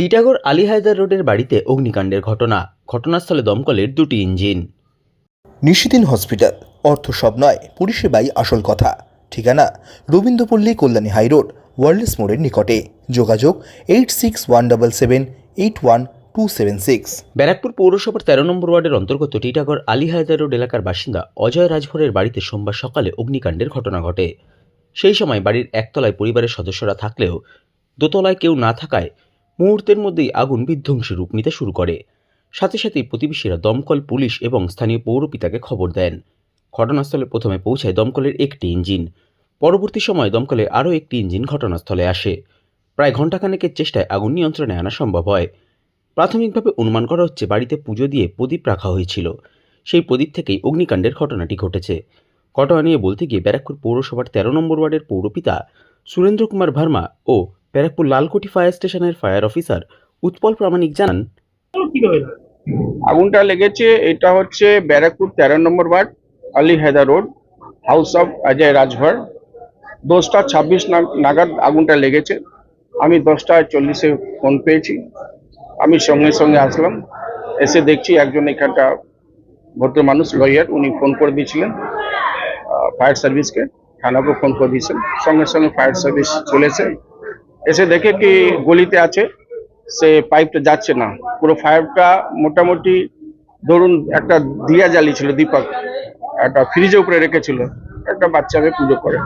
টিটাগড় আলী হায়দার রোডের বাড়িতে অগ্নিকাণ্ডের ঘটনা। ঘটনাস্থলে দমকলের দুটি ইঞ্জিন। নিশিদিন হসপিটাল। অর্থ সব নয় পরিষেবাই আসল কথা। ঠিকানা রবীন্দ্রপল্লী কল্যাণী হাইরোড ওয়ার্ল্ডস মোড়ের নিকটে। যোগাযোগ eight six one double seven eight one two seven six Barrackpore পৌরসভার তেরো নম্বর ওয়ার্ডের অন্তর্গত টিটাগড় আলী হায়দার রোড এলাকার বাসিন্দা অজয় রাজভরের বাড়িতে সোমবার সকালে অগ্নিকাণ্ডের ঘটনা ঘটে। সেই সময় বাড়ির একতলায় পরিবারের সদস্যরা থাকলেও দোতলায় কেউ না থাকায় মুহূর্তের মধ্যেই আগুন বিধ্বংসী রূপ নিতে শুরু করে। সাথে সাথেই প্রতিবেশীরা দমকল, পুলিশ এবং স্থানীয় পৌরপিতাকে খবর দেন। ঘটনাস্থলে প্রথমে পৌঁছায় দমকলের একটি ইঞ্জিন। পরবর্তী সময় দমকলের আরও একটি ইঞ্জিন ঘটনাস্থলে আসে। প্রায় ঘণ্টাখানেকের চেষ্টায় আগুন নিয়ন্ত্রণে আনা সম্ভব হয়। প্রাথমিকভাবে অনুমান করা হচ্ছে বাড়িতে পুজো দিয়ে প্রদীপ রাখা হয়েছিল। সেই প্রদীপ থেকেই অগ্নিকাণ্ডের ঘটনাটি ঘটেছে। ঘটনা নিয়ে বলতে গিয়ে ব্যারাকপুর পৌরসভার তেরো নম্বর ওয়ার্ডের পৌরপিতা সুরেন্দ্র কুমার ভার্মা ও ব্যারাকপুর লালকুটি ফায়ার স্টেশনের ফায়ার অফিসার উৎপল প্রামাণিক জানান, আগুনটা লেগেছে, এটা হচ্ছে ব্যারাকপুর তেরো নম্বর ward, Ali Heda road, house of Ajay Rajbhar দশটা ছাব্বিশ নাগাদ আগুনটা লেগেছে। আমি দশটা চল্লিশে ফোন পেয়েছি। আমি সঙ্গে সঙ্গে আসলাম। এসে দেখছি একজন এখানটা ভদ্র মানুষ, লয়ার, উনি ফোন করে দিয়েছিলেন ফায়ার সার্ভিসকে। থানাকে ফোন করে দিয়েছেন। সঙ্গে সঙ্গে ফায়ার সার্ভিস চলেছে। এসে দেখে কি গলিতে আছে, সে পাইপটা যাচ্ছে না। পুরো ফায়ারটা মোটামুটি ধরুন একটা দিয়া জ্বালিয়েছিল দীপক, একটা ফ্রিজের উপরে রেখেছিল, একটা বাচ্চাকে পুজো করে।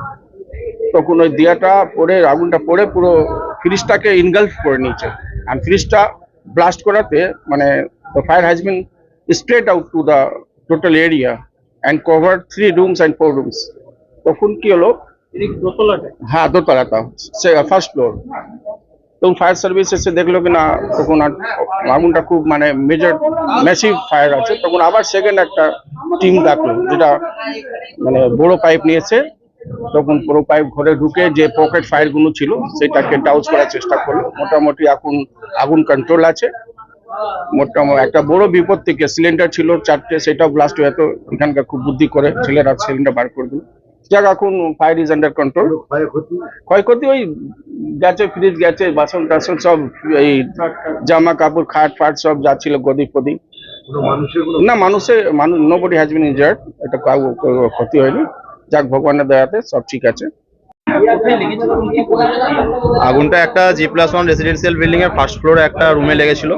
তখন ওই দিয়াটা পড়ে আগুনটা পড়ে পুরো ফ্রিজটাকে ইনগালফ করে নিয়েছে। আর ফ্রিজটা ব্লাস্ট করাতে মানে fire has been spread out to the total area and cover three rooms and four rooms তখন কি হলো হ্যাঁ দোতলাটা সে ফার্স্ট ফ্লোর তখন ফায়ার সার্ভিস এসে দেখল কি না তখন আর আগুনটা খুব মানে মেজর ম্যাসিভ ফায়ার আছে। তখন আবার সেকেন্ড একটা টিম ডাকলো, যেটা মানে বড় পাইপ নিয়েছে। তখন পুরো পাইপ ঘরে ঢুকে যে পকেট ফায়ারগুলো ছিল, সেটাকে ডাউজ করার চেষ্টা করল। মোটামুটি এখন আগুন কন্ট্রোল আছে। মোটামুটি একটা বড় বিপদ থেকে সিলিন্ডার ছিল, চারটে, সেটাও ব্লাস্ট হয়ে এখানকার খুব বুদ্ধি করে ছেলেরা সিলিন্ডার বার করে দিল। যাক এখন ফায়ার ইজ আন্ডার কন্ট্রোল ক্ষয়ক্ষতি? ওই গেছে ফ্রিজ গেছে বাসন টাসন সব এই জামা কাপড় খাট ফাট সব যাচ্ছিল গদি ফদি না মানুষের মানুষ nobody has been injured এটা কাউ ক্ষতি হয়নি। যাক ভগবানের দয়াতে সব ঠিক আছে। আগুনটা একটা G plus one residential building এর ফার্স্ট ফ্লোরে একটা রুমে লেগেছিল।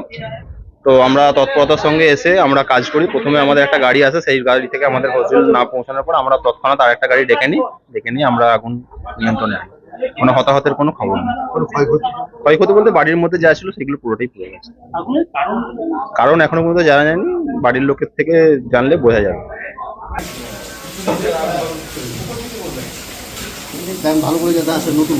তো আমরা তৎপরতার সঙ্গে এসে আমরা কাজ করি। প্রথমে আমাদের একটা গাড়ি আছে সেই গাড়ি থেকে আমাদের হসপিটাল না পৌঁছানোর পর আমরা তৎক্ষণাৎ আর একটা গাড়ি ডেকে নিই। ডেকে নিয়ে আমরা আগুন নিয়ন্ত্রণে আনি কোনো হতাহতের কোনো খবর নেই। ক্ষয়ক্ষতি? বলতে বাড়ির মধ্যে যা ছিল সেগুলো পুরোটাই পুড়ে গেছে। কারণ এখনও পর্যন্ত জানা যায়নি। বাড়ির লোকের থেকে জানলে বোঝা যাবে। ভালো করে যাতে আসে নতুন।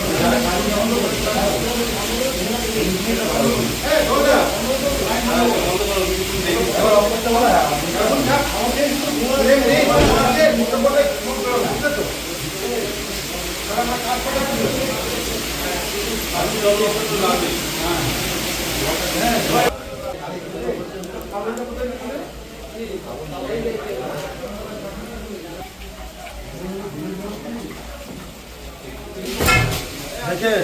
হ্যাঁ আছে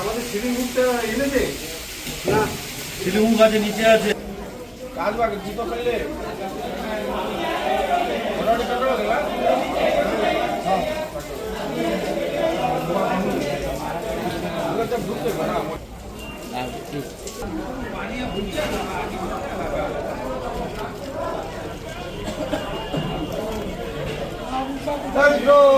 আমাদের সিলিং হুকটা আচ্ছা, এনেছে না সিলিং হুক আছে নিচে আছে কাজ বাকি জুতো ফেললে বুঝতে পারা México.